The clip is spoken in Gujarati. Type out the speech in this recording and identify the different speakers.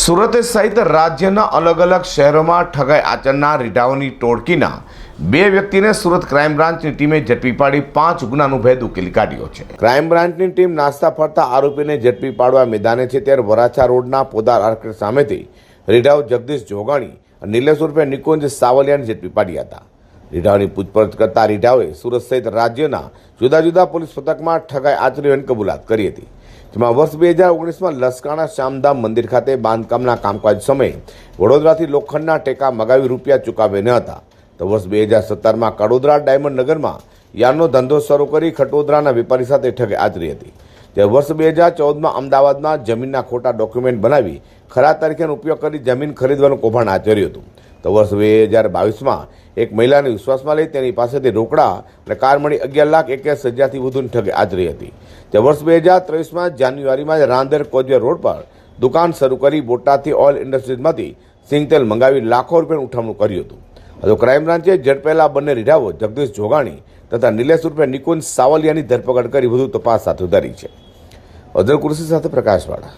Speaker 1: સુરત સહિત રાજ્યના અલગ અલગ શહેરોમાં ઠગાઈ આચરનાર રીઢાઓની ટોળકીના બે વ્યક્તિને સુરત ક્રાઇમ બ્રાન્ચની ટીમે ઝડપી પાડી પાંચ ગુનાનું ભેદ ઉકેલી કાઢ્યો છે. ક્રાઇમ બ્રાન્ચની ટીમ નાસ્તા ફરતા આરોપીને ઝડપી પાડવા મેદાને છે ત્યારે વરાછા રોડના પોદાર આર્કેડ સામેથી રીઢાઓ જગદીશ જોગાણી અને નિલેશ ઉર્ફે નિકુંજ સાવલિયાને ઝડપી પાડ્યા હતા. રીઢાઓની પૂછપરછ કરતા રીઢાઓએ સુરત સહિત રાજ્યના જુદા જુદા પોલીસ પથકમાં ઠગાઈ આચરી કબૂલાત કરી હતી. જેમાં વર્ષ બે હજાર ઓગણીસમાં લસકાણા શ્યામધામ મંદિર ખાતે બાંધકામના કામકાજ સમયે વડોદરાથી લોખંડના ટેકા મગાવી રૂપિયા ચૂકવ્યા ન હતા. તો વર્ષ બે હજાર સત્તરમાં કડોદરા ડાયમંડ નગરમાં યાનનો ધંધો શરૂ કરી ખટોદરાના વેપારી સાથે ઠગે આચરી હતી. તે વર્ષ બે હજાર ચૌદમાં અમદાવાદમાં જમીનના ખોટા ડોક્યુમેન્ટ બનાવી ખરા તારીખેનો ઉપયોગ કરી જમીન ખરીદવાનું કૌભાંડ આચર્યું હતું. તો વર્ષ બે હજાર બાવીસમાં એક મહિલાને વિશ્વાસમાં લઈ તેની પાસેથી રોકડા અને કાર મળી અગિયાર લાખ એક્યાસી હજારથી વધુની ઠગે આચરી હતી. તે વર્ષ બે હજાર ત્રેવીસમાં જાન્યુઆરીમાં રાંદેર કોજવે રોડ પર દુકાન શરૂ કરી બોટાદથી ઓઇલ ઇન્ડસ્ટ્રીઝમાંથી સિંગતેલ મંગાવી લાખો રૂપિયાનું ઉઠામણું કર્યું હતું. હજુ ક્રાઇમ બ્રાન્ચે ઝડપેલા બંને રીઢાઓ જગદીશ જોગાણી તથા નિલેશ રૂપે નિકુંજ સાવલિયાની ધરપકડ કરી વધુ તપાસ હાથ ધરી છે. અઝર કુરશી સાથે પ્રકાશવાળા.